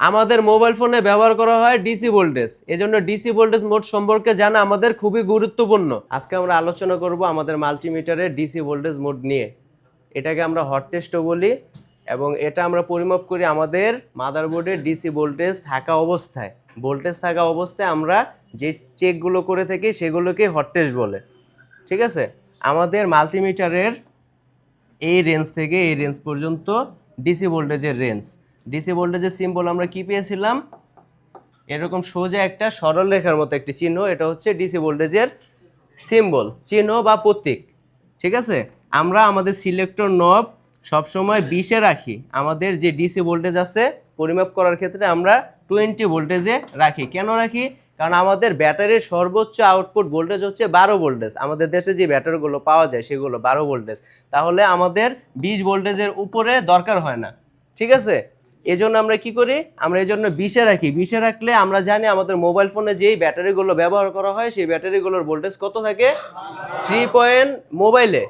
আমাদের মোবাইল ফোনে ব্যবহার করা হয় ডিসি ভোল্টেজ এজন্য ডিসি ভোল্টেজ মোড সম্পর্কে জানা আমাদের খুবই গুরুত্বপূর্ণ। আজকে আমরা আলোচনা করব আমাদের মাল্টিমিটারের ডিসি ভোল্টেজ মোড নিয়ে। এটাকে আমরা হট টেস্টও বলি এবং এটা আমরা পরিমাপ করি আমাদের মাদারবোর্ডে ডিসি ভোল্টেজ থাকা অবস্থায়। ভোল্টেজ থাকা অবস্থায় আমরা যে চেকগুলো করে থাকি সেগুলোকে হট টেস্ট বলে। ঠিক আছে? আমাদের মাল্টিমিটারের এই রেঞ্জ থেকে এই রেঞ্জ পর্যন্ত ডিসি ভোল্টেজের রেঞ্জ ডিসি ভোল্টেজের সিম্বল আমরা কি পেয়েছিলাম? এরকম সোজা একটা সরল রেখার মতো একটি চিহ্ন, এটা হচ্ছে ডিসি ভোল্টেজের সিম্বল চিহ্ন বা প্রতীক, ঠিক আছে? আমরা আমাদের সিলেক্টর নব সবসময় বিশে রাখি। আমাদের যে ডিসি ভোল্টেজ আছে, পরিমাপ করার ক্ষেত্রে আমরা টোয়েন্টি ভোল্টেজে রাখি। কেন রাখি? কারণ আমাদের ব্যাটারির সর্বোচ্চ আউটপুট ভোল্টেজ হচ্ছে বারো ভোল্টেজ আমাদের দেশে যে ব্যাটারিগুলো পাওয়া যায়, সেগুলো বারো ভোল্টেজ তাহলে আমাদের বিশ ভোল্টেজের উপরে দরকার হয় না, ঠিক আছে? এজন্য আমরা কি করি? আমরা এই জন্য বিশে রাখি। বিশে রাখলে আমরা জানি আমাদের মোবাইল ফোনে যেই ব্যাটারিগুলো ব্যবহার করা হয়, সেই ব্যাটারিগুলোর ভোল্টেজ কত থাকে? থ্রি পয়েন্ট মোবাইলে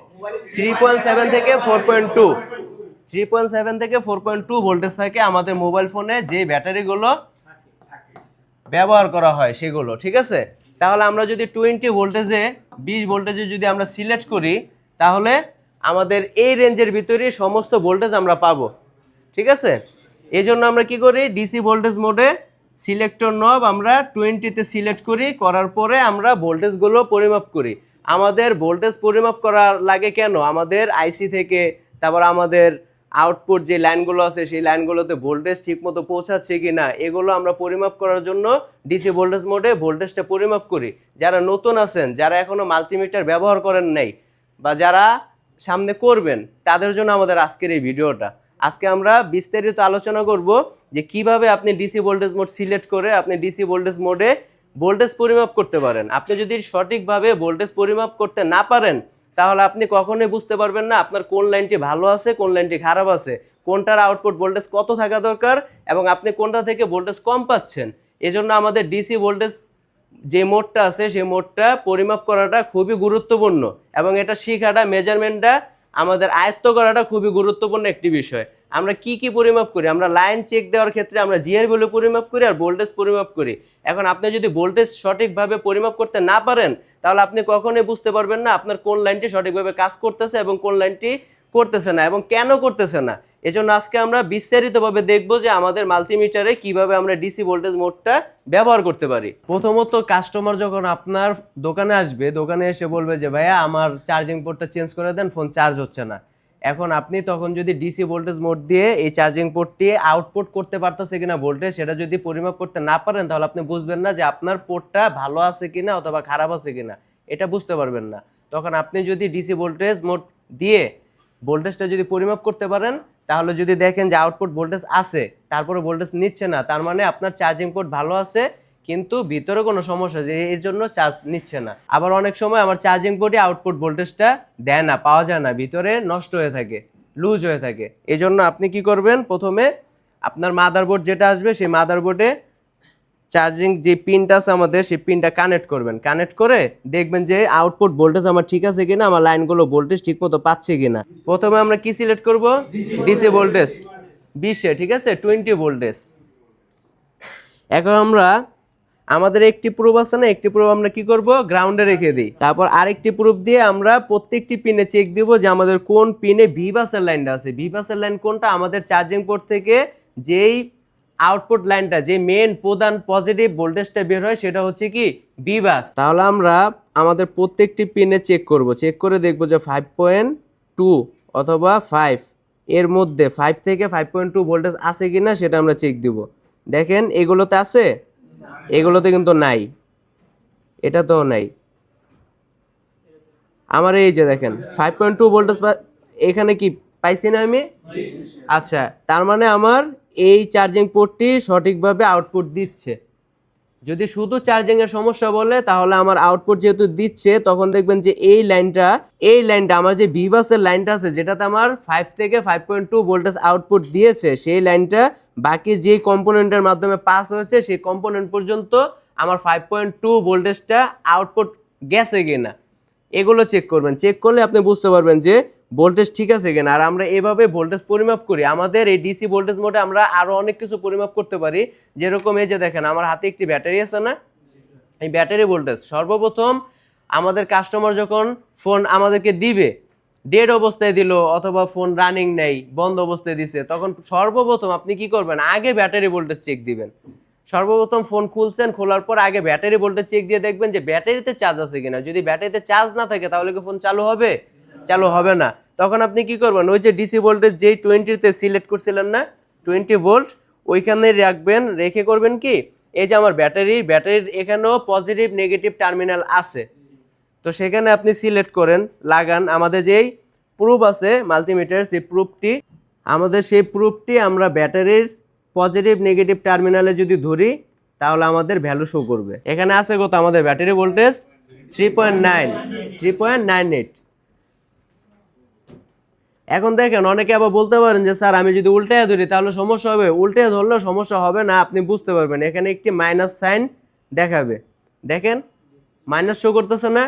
থ্রি পয়েন্ট সেভেন থেকে four point two three point seven থেকে ফোর পয়েন্ট টু ভোল্টেজ থাকে আমাদের মোবাইল ফোনে যে ব্যাটারিগুলো ব্যবহার করা হয় সেগুলো, ঠিক আছে? তাহলে আমরা যদি টোয়েন্টি ভোল্টেজে বিশ ভোল্টেজে যদি আমরা সিলেক্ট করি, তাহলে আমাদের এই রেঞ্জের ভিতরে সমস্ত ভোল্টেজ আমরা পাবো। ঠিক আছে? এই জন্য আমরা কি করি? ডিসি ভোল্টেজ মোডে সিলেক্টর নব আমরা টোয়েন্টিতে সিলেক্ট করি, করার পরে আমরা ভোল্টেজগুলো পরিমাপ করি। আমাদের ভোল্টেজ পরিমাপ করা লাগে কেন? আমাদের আইসি থেকে, তারপর আমাদের আউটপুট যে লাইনগুলো আছে, সেই লাইনগুলোতে ভোল্টেজ ঠিকমতো পৌঁছাচ্ছে কি না এগুলো আমরা পরিমাপ করার জন্য ডিসি ভোল্টেজ মোডে ভোল্টেজটা পরিমাপ করি। যারা নতুন আছেন, যারা এখনও মাল্টিমিটার ব্যবহার করেন নাই, বা যারা সামনে করবেন, তাদের জন্য আমাদের আজকের এই ভিডিওটা। আজকে আমরা বিস্তারিত আলোচনা করব যে কীভাবে আপনি ডিসি ভোল্টেজ মোড সিলেক্ট করে আপনি ডিসি ভোল্টেজ মোডে ভোল্টেজ পরিমাপ করতে পারেন। আপনি যদি সঠিকভাবে ভোল্টেজ পরিমাপ করতে না পারেন, তাহলে আপনি কখনোই বুঝতে পারবেন না আপনার কোন লাইনটি ভালো আছে, কোন লাইনটি খারাপ আছে, কোনটার আউটপুট ভোল্টেজ কত থাকা দরকার এবং আপনি কোনটা থেকে ভোল্টেজ কম পাচ্ছেন। এজন্য আমাদের ডিসি ভোল্টেজ যে মোডটা আছে সেই মোডটা পরিমাপ করাটা খুবই গুরুত্বপূর্ণ এবং এটা শিখাটা মেজারমেন্টটা আমাদের আয়ত্ত করাটা খুবই গুরুত্বপূর্ণ একটি বিষয়। আমরা কি কি পরিমাপ করি? আমরা লাইন চেক দেওয়ার ক্ষেত্রে আমরা জিআর ভ্যালু পরিমাপ করি আর ভোল্টেজ পরিমাপ করি। এখন আপনি যদি ভোল্টেজ সঠিকভাবে পরিমাপ করতে না পারেন, তাহলে আপনি কখনোই বুঝতে পারবেন না আপনার কোন লাইনটি সঠিকভাবে কাজ করতেছে এবং কোন লাইনটি করতেছে না এবং কেন করতেছে না? এজন্য আজকে আমরা বিস্তারিতভাবে দেখব যে আমাদের মাল্টিমিটারে কীভাবে আমরা ডিসি ভোল্টেজ মোডটা ব্যবহার করতে পারি। প্রথমত কাস্টমার যখন আপনার দোকানে আসবে, দোকানে এসে বলবে যে, ভাইয়া, আমার চার্জিং পোর্টটা চেঞ্জ করে দেন ফোন চার্জ হচ্ছে না। এখন আপনি তখন যদি ডিসি ভোল্টেজ মোড দিয়ে এই চার্জিং পোর্টটি আউটপুট করতে পারতেছে কিনা ভোল্টেজ সেটা যদি পরিমাপ করতে না পারেন, তাহলে আপনি বুঝবেন না যে আপনার পোর্টটা ভালো আছে কিনা অথবা খারাপ আছে কিনা। এটা বুঝতে পারবেন না। তখন আপনি যদি ডিসি ভোল্টেজ মোড দিয়ে ভোল্টেজটা যদি পরিমাপ করতে পারেন, তাহলে যদি দেখেন যে আউটপুট ভোল্টেজ আছে তারপরে ভোল্টেজ নিচ্ছে না, তার মানে আপনার চার্জিং পোর্ট ভালো আছে, কিন্তু ভিতরে কোনো সমস্যা যে এই জন্য চার্জ নিচ্ছে না। আবার অনেক সময় আমার চার্জিং পোর্টে আউটপুট ভোল্টেজটা দেয় না, পাওয়া যায় না, ভিতরে নষ্ট হয়ে থাকে লুজ হয়ে থাকে। এই জন্য আপনি কি করবেন? প্রথমে আপনার মাদারবোর্ড যেটা আসবে, সেই মাদারবোর্ডে চার্জিং যে পিনটা আছে আমাদের সেই পিনটা কানেক্ট করবেন। কানেক্ট করে দেখবেন যে আউটপুট ভোল্টেজ আমার ঠিক আছে কিনা, আমার লাইনগুলো ভোল্টেজ ঠিক মতো পাচ্ছে কিনা। প্রথমে আমরা কি সিলেক্ট করব? ডিসি ভোল্টেজ বিশে ঠিক আছে? টোয়েন্টি ভোল্টেজ এখন আমরা, আমাদের একটি প্রুফ আছে না? একটি প্রুফ আমরা কি করব? গ্রাউন্ডে রেখে দিই। তারপর আরেকটি প্রুফ দিয়ে আমরা প্রত্যেকটি পিনে চেক দিব যে আমাদের কোন পিনে ভিভাসের লাইনটা আছে। ভিভাসের লাইন কোনটা? আমাদের চার্জিং পোর্ট থেকে যেই আউটপুট লাইনটা যে মেন প্রধান পজিটিভ ভোল্টেজটা বের হয় সেটা হচ্ছে কি বিবাস তাহলে আমরা আমাদের প্রত্যেকটি পিনে চেক করব। চেক করে দেখব যে ফাইভ পয়েন্ট টু অথবা ফাইভ এর মধ্যে ফাইভ থেকে ফাইভ পয়েন্ট টু ভোল্টেজ আছে কি না সেটা আমরা চেক দিব। দেখেন এগুলোতে আছে? এগুলোতে কিন্তু নাই। এটা তো নাই। আমার এই যে দেখেন ফাইভ পয়েন্ট টু ভোল্টেজ এখানে কি পাইছি না আমি? আচ্ছা। তার মানে আমার এই চার্জিং পোর্টটি সঠিকভাবে আউটপুট দিচ্ছে। যদি শুধু চার্জিং এর সমস্যা বলে, তাহলে আমার আউটপুট যেহেতু দিচ্ছে, তখন দেখবেন যে এই লাইনটা এই লাইনটা আমার যে ভিভাসের লাইনটা আছে, যেটাতে আমার ফাইভ থেকে five point two voltage output দিয়েছে, সেই লাইনটা বাকি যে কম্পোনেন্টের মাধ্যমে পাস হয়েছে, সেই কম্পোনেন্ট পর্যন্ত আমার ফাইভ পয়েন্ট টু ভোল্টেজটা আউটপুট গেছে কিনা, এগুলো চেক করবেন। চেক করলে আপনি বুঝতে পারবেন যে ভোল্টেজ ঠিক আছে কিনা? আর আমরা এভাবে ভোল্টেজ পরিমাপ করি। আমাদের এই ডিসি ভোল্টেজ মোডে আমরা আরও অনেক কিছু পরিমাপ করতে পারি। যেরকম এই যে দেখেন, আমার হাতে একটি ব্যাটারি আছে না? এই ব্যাটারি ভোল্টেজ সর্বপ্রথম আমাদের কাস্টমার যখন ফোন আমাদেরকে দিবে ডেড অবস্থায় দিল অথবা ফোন রানিং নেই, বন্ধ অবস্থায় দিছে, তখন সর্বপ্রথম আপনি কি করবেন? আগে ব্যাটারি ভোল্টেজ চেক দিবেন। সর্বপ্রথম ফোন খুলছেন, খোলার পর আগে ব্যাটারি ভোল্টেজ চেক দিয়ে দেখবেন যে ব্যাটারিতে চার্জ আছে কিনা। যদি ব্যাটারিতে চার্জ না থাকে তাহলে কি ফোন চালু হবে? চালু হবে না। তখন আপনি কি করবেন? ওই যে ডিসি ভোল্টেজ যেই টোয়েন্টিতে সিলেক্ট করছিলেন না টোয়েন্টি ভোল্ট ওইখানে রাখবেন, রেখে করবেন কি? এই যে আমার ব্যাটারি, ব্যাটারির এখানেও পজিটিভ নেগেটিভ টার্মিনাল আছে। তো সেখানে আপনি সিলেক্ট করেন, লাগান। আমাদের যেই প্রুফ আছে মাল্টিমিটার সেই প্রুফটি আমাদের সেই প্রুফটি আমরা ব্যাটারির পজিটিভ নেগেটিভ টার্মিনালে যদি ধরি, তাহলে আমাদের ভ্যালু শো করবে। এখানে আছে কত? আমাদের battery voltage three point nine three point nine eight এখন দেখেন অনেকে আবার বলতে পারেন যে স্যার আমি যদি উল্টে ধরি তাহলে সমস্যা হবে। উল্টে ধরলে সমস্যা হবে না আপনি বুঝতে পারবেন। এখানে একটি মাইনাস সাইন দেখাবে। দেখেন মাইনাস শো করতেছে না?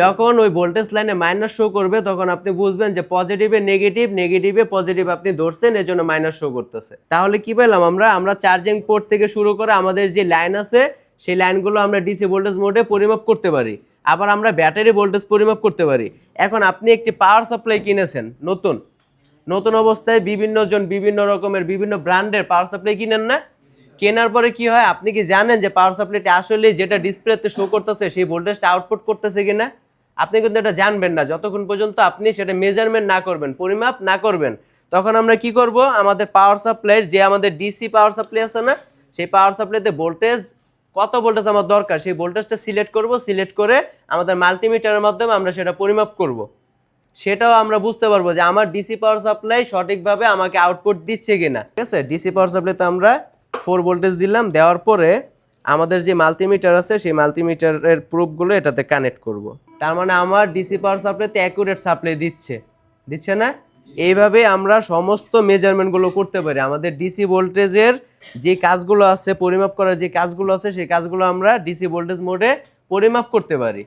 যখন ওই ভোল্টেজ লাইনে মাইনাস শো করবে তখন আপনি বুঝবেন যে পজিটিভে নেগেটিভ নেগেটিভে পজিটিভ আপনি ধরছেন এজন্য মাইনাস শো করতেছে। তাহলে কি পেলাম আমরা? আমরা চার্জিং পোর্ট থেকে শুরু করে আমাদের যে লাইন আছে সেই লাইনগুলো আমরা ডিসি ভোল্টেজ মোডে পরিমাপ করতে পারি। আবার আমরা ব্যাটারি ভোল্টেজ পরিমাপ করতে পারি। এখন আপনি একটি পাওয়ার সাপ্লাই কিনেছেন, নতুন। নতুন অবস্থায় বিভিন্ন জন বিভিন্ন রকমের বিভিন্ন ব্র্যান্ডের পাওয়ার সাপ্লাই কিনেন না। কেনার পরে কি হয়, আপনি কি জানেন যে পাওয়ার সাপ্লাইটি আসলে যেটা ডিসপ্লেতে শো করতেছে, সেই ভোল্টেজটা আউটপুট করতেছে কিনা? আপনি কিন্তু এটা জানবেন না। যতক্ষণ পর্যন্ত আপনি সেটা মেজারমেন্ট না করবেন, পরিমাপ না করবেন, তখন আমরা কি করব? আমাদের পাওয়ার সাপ্লাইয়ের যে আমাদের ডিসি পাওয়ার সাপ্লাই আছে না, সেই পাওয়ার সাপ্লাইতে ভোল্টেজ কত ভোল্টেজ আমার দরকার? সেই ভোল্টেজটা সিলেক্ট করব সিলেক্ট করে আমাদের মাল্টিমিটারের মাধ্যমে আমরা সেটা পরিমাপ করব। সেটাও আমরা বুঝতে পারব যে আমার ডিসি পাওয়ার সাপ্লাই সঠিকভাবে আমাকে আউটপুট দিচ্ছে কিনা। ঠিক আছে? ডিসি পাওয়ার সাপ্লাইতে আমরা ফোর ভোল্টেজ দিলাম, দেওয়ার পরে আমাদের যে মাল্টিমিটার আছে, সেই মাল্টিমিটারের প্রুফগুলো এটাতে কানেক্ট করব। তার মানে আমার ডিসি পাওয়ার সাপ্লাইতে অ্যাকুরেট সাপ্লাই দিচ্ছে। দিচ্ছে না? এইভাবে আমরা সমস্ত মেজারমেন্টগুলো করতে পারি। আমাদের ডিসি ভোল্টেজের যে কাজগুলো আছে, পরিমাপ করার যে কাজগুলো আছে, সেই কাজগুলো আমরা ডিসি ভোল্টেজ মোডে পরিমাপ করতে পারি।